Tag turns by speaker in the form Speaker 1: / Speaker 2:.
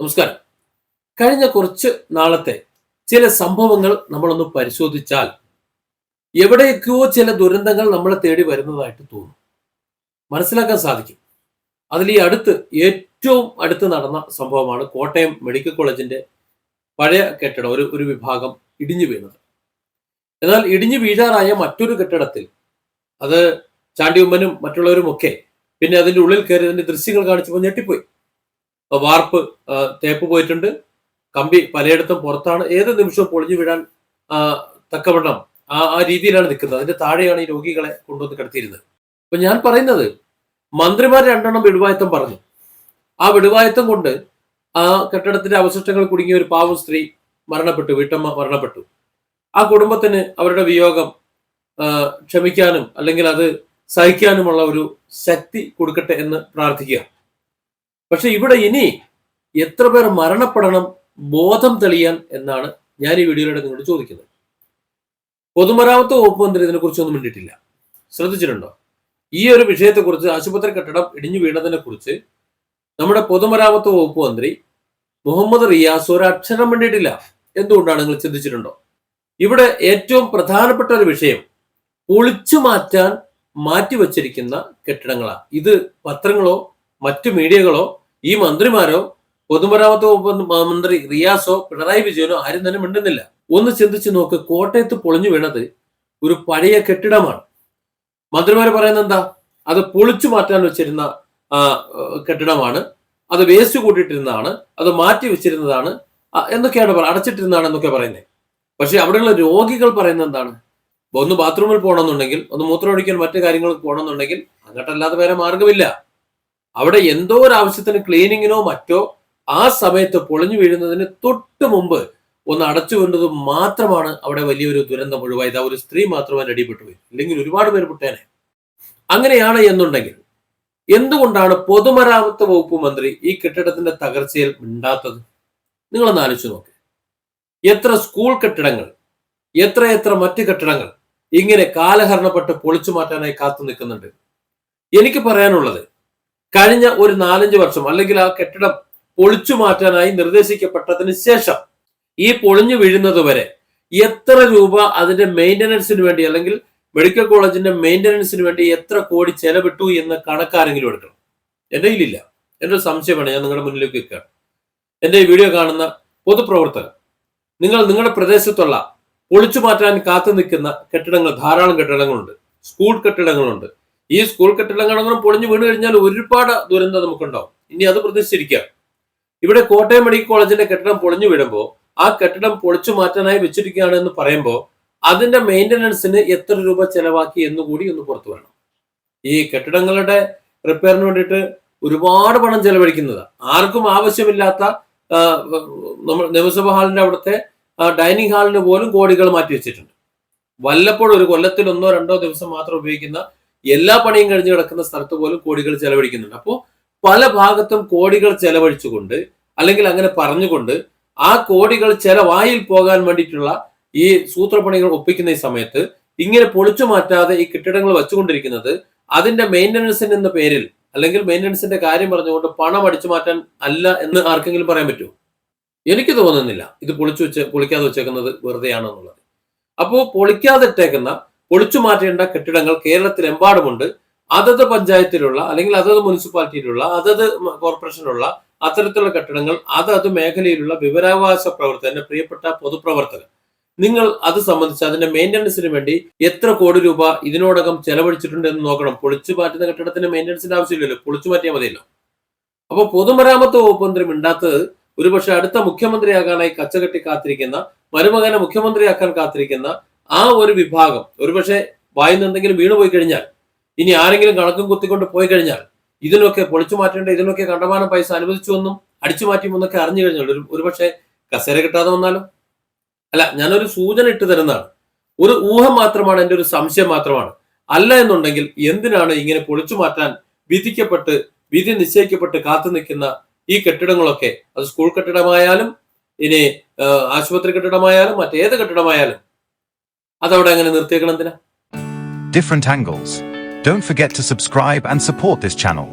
Speaker 1: നമസ്കാരം. കഴിഞ്ഞ കുറച്ച് നാളത്തെ ചില സംഭവങ്ങൾ നമ്മളൊന്ന് പരിശോധിച്ചാൽ എവിടെയൊക്കെയോ ചില ദുരന്തങ്ങൾ നമ്മളെ തേടി വരുന്നതായിട്ട് തോന്നും. മനസ്സിലാക്കാൻ സാധിക്കും. അതിൽ ഈ അടുത്ത് ഏറ്റവും അടുത്ത് നടന്ന സംഭവമാണ് കോട്ടയം മെഡിക്കൽ കോളേജിന്റെ പഴയ കെട്ടിടം ഒരു ഒരു വിഭാഗം ഇടിഞ്ഞു വീണത്. എന്നാൽ ഇടിഞ്ഞു വീഴാറായ മറ്റൊരു കെട്ടിടത്തിൽ അത് ചാണ്ടിയുമ്മനും മറ്റുള്ളവരുമൊക്കെ പിന്നെ അതിന്റെ ഉള്ളിൽ കയറി അതിന്റെ ദൃശ്യങ്ങൾ കാണിച്ചപ്പോൾ ഞെട്ടിപ്പോയി. വാർപ്പ് തേപ്പ് പോയിട്ടുണ്ട്. കമ്പി പലയിടത്തും പുറത്താണ്. ഏത് നിമിഷവും പൊളിഞ്ഞു വീഴാൻ തക്കവണ്ണം ആ ആ രീതിയിലാണ് നിൽക്കുന്നത്. അതിന്റെ താഴെയാണ് ഈ രോഗികളെ കൊണ്ടുവന്ന് കിടത്തിയിരുന്നത്. അപ്പൊ ഞാൻ പറയുന്നത് മന്ത്രിമാർ രണ്ടെണ്ണം വിടുവായത്തം പറഞ്ഞു. ആ വിടുവായത്തം കൊണ്ട് ആ കെട്ടിടത്തിന്റെ അവശിഷ്ടങ്ങൾ കുടുങ്ങിയ ഒരു പാവം സ്ത്രീ മരണപ്പെട്ടു വീട്ടമ്മ മരണപ്പെട്ടു. ആ കുടുംബത്തിന് അവരുടെ വിയോഗം ക്ഷമിക്കാനും അല്ലെങ്കിൽ അത് സഹിക്കാനുമുള്ള ഒരു ശക്തി കൊടുക്കട്ടെ എന്ന് പ്രാർത്ഥിക്കുക. പക്ഷെ ഇവിടെ ഇനി എത്ര പേർ മരണപ്പെടണം ബോധം തെളിയാൻ എന്നാണ് ഞാൻ ഈ വീഡിയോയിലൂടെ നിങ്ങളോട് ചോദിക്കുന്നത്. പൊതുമരാമത്ത് വകുപ്പ് മന്ത്രി ഇതിനെക്കുറിച്ചൊന്നും മിണ്ടിയിട്ടില്ല. ശ്രദ്ധിച്ചിട്ടുണ്ടോ? ഈ ഒരു വിഷയത്തെക്കുറിച്ച് ആശുപത്രി കെട്ടിടം ഇടിഞ്ഞു വീണതിനെ കുറിച്ച് നമ്മുടെ പൊതുമരാമത്ത് വകുപ്പ് മന്ത്രി മുഹമ്മദ് റിയാസ് ഒരു അക്ഷരം വേണ്ടിയിട്ടില്ല എന്തുകൊണ്ടാണ് നിങ്ങൾ ചിന്തിച്ചിട്ടുണ്ടോ? ഇവിടെ ഏറ്റവും പ്രധാനപ്പെട്ട ഒരു വിഷയം പൊളിച്ചു മാറ്റാൻ മാറ്റിവച്ചിരിക്കുന്ന കെട്ടിടങ്ങളാണ്. ഇത് പത്രങ്ങളോ മറ്റു മീഡിയകളോ ഈ മന്ത്രിമാരോ പൊതുമരാമത്ത് വകുപ്പ് മന്ത്രി റിയാസോ പിണറായി വിജയനോ ആരും തന്നെ മിണ്ടുന്നില്ല. ഒന്ന് ചിന്തിച്ചു നോക്ക് കോട്ടയത്ത് പൊളിഞ്ഞു വീണത് ഒരു പഴയ കെട്ടിടമാണ്. മന്ത്രിമാർ പറയുന്നത് എന്താ? അത് പൊളിച്ചു മാറ്റാൻ വെച്ചിരുന്ന കെട്ടിടമാണ്. അത് വേസ്റ്റ് കൂട്ടിയിട്ടിരുന്നതാണ്. അത് മാറ്റി വെച്ചിരുന്നതാണ്. എന്നൊക്കെയാണ് പറ അടച്ചിട്ടിരുന്നതാണ് എന്നൊക്കെ പറയുന്നത്. പക്ഷെ അവിടെയുള്ള രോഗികൾ പറയുന്നത് എന്താണ്? ഒന്ന് ബാത്റൂമിൽ പോകണമെന്നുണ്ടെങ്കിൽ ഒന്ന് മൂത്രമൊഴിക്കാൻ മറ്റു കാര്യങ്ങൾ പോകണമെന്നുണ്ടെങ്കിൽ അങ്ങോട്ടല്ലാതെ വേറെ മാർഗമില്ല അവിടെ എന്തോ ഒരു ആവശ്യത്തിന് ക്ലീനിങ്ങിനോ മറ്റോ ആ സമയത്ത് പൊളിഞ്ഞു വീഴുന്നതിന് തൊട്ട് മുമ്പ് ഒന്ന് അടച്ചു വരുന്നത് മാത്രമാണ് അവിടെ വലിയൊരു ദുരന്തം ഒഴിവായത്. ആ ഒരു സ്ത്രീ മാത്രമാണ് അടിപ്പെട്ടു പോയി ഇല്ലെങ്കിൽ ഒരുപാട് പേര് പൊട്ടേനെ. അങ്ങനെയാണ് എന്നുണ്ടെങ്കിൽ എന്തുകൊണ്ടാണ് പൊതുമരാമത്ത് വകുപ്പ് മന്ത്രി ഈ കെട്ടിടത്തിന്റെ തകർച്ചയിൽ മിണ്ടാത്തത്? നിങ്ങളൊന്ന് ആലോചിച്ച് നോക്ക്. എത്ര സ്കൂൾ കെട്ടിടങ്ങൾ എത്ര എത്ര മറ്റ് കെട്ടിടങ്ങൾ ഇങ്ങനെ കാലഹരണപ്പെട്ട് പൊളിച്ചു മാറ്റാനായി കാത്തു നിൽക്കുന്നുണ്ട്. എനിക്ക് പറയാനുള്ളത് കഴിഞ്ഞ ഒരു നാലഞ്ച് വർഷം അല്ലെങ്കിൽ ആ കെട്ടിടം പൊളിച്ചു മാറ്റാനായി നിർദ്ദേശിക്കപ്പെട്ടതിന് ശേഷം ഈ പൊളിഞ്ഞു വീഴുന്നത് വരെ എത്ര രൂപ അതിന്റെ മെയിന്റനൻസിന് വേണ്ടി അല്ലെങ്കിൽ മെഡിക്കൽ കോളേജിന്റെ മെയിന്റനൻസിന് വേണ്ടി എത്ര കോടി ചെലവിട്ടു എന്ന് കണക്കാരെങ്കിലും എടുക്കണം. എന്റെ കയ്യിലില്ല. എന്റെ ഒരു സംശയമാണ് ഞാൻ നിങ്ങളുടെ മുന്നിലേക്ക് വെക്കുകയാണ് എന്റെ ഈ വീഡിയോ കാണുന്ന പൊതുപ്രവർത്തകർ നിങ്ങൾ നിങ്ങളുടെ പ്രദേശത്തുള്ള പൊളിച്ചു മാറ്റാൻ കാത്തു നിൽക്കുന്ന കെട്ടിടങ്ങൾ ധാരാളം കെട്ടിടങ്ങളുണ്ട്. സ്കൂൾ കെട്ടിടങ്ങളുണ്ട്. ഈ സ്കൂൾ കെട്ടിടങ്ങളും പൊളിഞ്ഞു വീണ് കഴിഞ്ഞാൽ ഒരുപാട് ദുരന്തം നമുക്കുണ്ടാവും. ഇനി അത് പ്രതീക്ഷിച്ചിരിക്കുക ഇവിടെ കോട്ടയം മെഡിക്കൽ കോളേജിന്റെ കെട്ടിടം പൊളിഞ്ഞു വീഴുമ്പോൾ ആ കെട്ടിടം പൊളിച്ചു മാറ്റാനായി വെച്ചിരിക്കുകയാണ് എന്ന് പറയുമ്പോൾ അതിന്റെ മെയിന്റനൻസിന് എത്ര രൂപ ചെലവാക്കി എന്ന് കൂടി ഒന്ന് പുറത്തു വേണം ഈ കെട്ടിടങ്ങളുടെ റിപ്പയറിന് വേണ്ടിയിട്ട് ഒരുപാട് പണം ചെലവഴിക്കുന്നത്. ആർക്കും ആവശ്യമില്ലാത്ത നമ്മൾ നിയമസഭാ ഹാളിന്റെ അവിടുത്തെ ഡൈനിങ് ഹാളിന് പോലും കോടികൾ മാറ്റി വെച്ചിട്ടുണ്ട്. വല്ലപ്പോഴും ഒരു കൊല്ലത്തിൽ ഒന്നോ രണ്ടോ ദിവസം മാത്രം ഉപയോഗിക്കുന്ന എല്ലാ പണിയും കഴിഞ്ഞ് കിടക്കുന്ന സ്ഥലത്ത് പോലും കോടികൾ ചെലവഴിക്കുന്നുണ്ട്. അപ്പോൾ പല ഭാഗത്തും കോടികൾ ചെലവഴിച്ചുകൊണ്ട് അല്ലെങ്കിൽ അങ്ങനെ പറഞ്ഞുകൊണ്ട് ആ കോടികൾ ചെലവായിൽ പോകാൻ വേണ്ടിയിട്ടുള്ള ഈ സൂത്രപ്പണികൾ ഒപ്പിക്കുന്ന ഈ സമയത്ത് ഇങ്ങനെ പൊളിച്ചു മാറ്റാതെ ഈ കെട്ടിടങ്ങൾ വെച്ചുകൊണ്ടിരിക്കുന്നത് അതിന്റെ മെയിന്റനൻസിന് എന്ന പേരിൽ അല്ലെങ്കിൽ മെയിന്റനൻസിന്റെ കാര്യം പറഞ്ഞുകൊണ്ട് പണം അടിച്ചു മാറ്റാൻ അല്ല എന്ന് ആർക്കെങ്കിലും പറയാൻ പറ്റുമോ? എനിക്ക് തോന്നുന്നില്ല. ഇത് പൊളിച്ചു വെച്ച് പൊളിക്കാതെ വെച്ചേക്കുന്നത് വെറുതെയാണെന്നുള്ളത്. അപ്പോൾ പൊളിക്കാതെ ഇട്ടേക്കുന്ന പൊളിച്ചു മാറ്റേണ്ട കെട്ടിടങ്ങൾ കേരളത്തിലെമ്പാടുമുണ്ട്. അതത് പഞ്ചായത്തിലുള്ള അല്ലെങ്കിൽ അതത് മുനിസിപ്പാലിറ്റിയിലുള്ള അതത് കോർപ്പറേഷനിലുള്ള അത്തരത്തിലുള്ള കെട്ടിടങ്ങൾ അതത് മേഖലയിലുള്ള വിവരാവകാശ പ്രവർത്തകന്റെ പ്രിയപ്പെട്ട പൊതുപ്രവർത്തകർ നിങ്ങൾ അത് സംബന്ധിച്ച് അതിന്റെ മെയിന്റനൻസിന് വേണ്ടി എത്ര കോടി രൂപ ഇതിനോടകം ചെലവഴിച്ചിട്ടുണ്ട് എന്ന് നോക്കണം. പൊളിച്ചു മാറ്റുന്ന കെട്ടിടത്തിന് മെയിന്റനൻസിന്റെ ആവശ്യമില്ലല്ലോ. പൊളിച്ചു മാറ്റിയാൽ മതിയല്ലോ. അപ്പോൾ പൊതുമരാമത്ത് വകുപ്പ് മന്ത്രി മിണ്ടാത്തത് ഒരുപക്ഷെ അടുത്ത മുഖ്യമന്ത്രിയാകാനായി കച്ചകെട്ടി കാത്തിരിക്കുന്ന മരുമകനെ മുഖ്യമന്ത്രിയാക്കാൻ കാത്തിരിക്കുന്ന ആ ഒരു വിഭാഗം ഒരുപക്ഷെ വായുന്ന എന്തെങ്കിലും വീണുപോയി കഴിഞ്ഞാൽ ഇനി ആരെങ്കിലും കണക്കും കുത്തിക്കൊണ്ട് പോയി കഴിഞ്ഞാൽ ഇതിനൊക്കെ പൊളിച്ചു മാറ്റേണ്ട ഇതിനൊക്കെ കണ്ടമാനം പൈസ അനുവദിച്ചു എന്നും അടിച്ചു മാറ്റിയെന്നൊക്കെ അറിഞ്ഞു കഴിഞ്ഞാൽ ഒരു ഒരുപക്ഷെ കസേര കിട്ടാതെ വന്നാലോ. അല്ല ഞാനൊരു സൂചന ഇട്ട് തരുന്നതാണ്. ഒരു ഊഹം മാത്രമാണ് എന്റെ ഒരു സംശയം മാത്രമാണ്. അല്ല എന്നുണ്ടെങ്കിൽ എന്തിനാണ് ഇങ്ങനെ പൊളിച്ചു മാറ്റാൻ വിധിക്കപ്പെട്ട് വിധി നിശ്ചയിക്കപ്പെട്ട് കാത്തു നിൽക്കുന്ന ഈ കെട്ടിടങ്ങളൊക്കെ? അത് സ്കൂൾ കെട്ടിടമായാലും ഇനി ആശുപത്രി കെട്ടിടമായാലും മറ്റേത് കെട്ടിടമായാലും അതവിടെ അങ്ങനെ നിർത്തിയേക്കണം എന്തിനാ
Speaker 2: different angles don't forget to subscribe and support this channel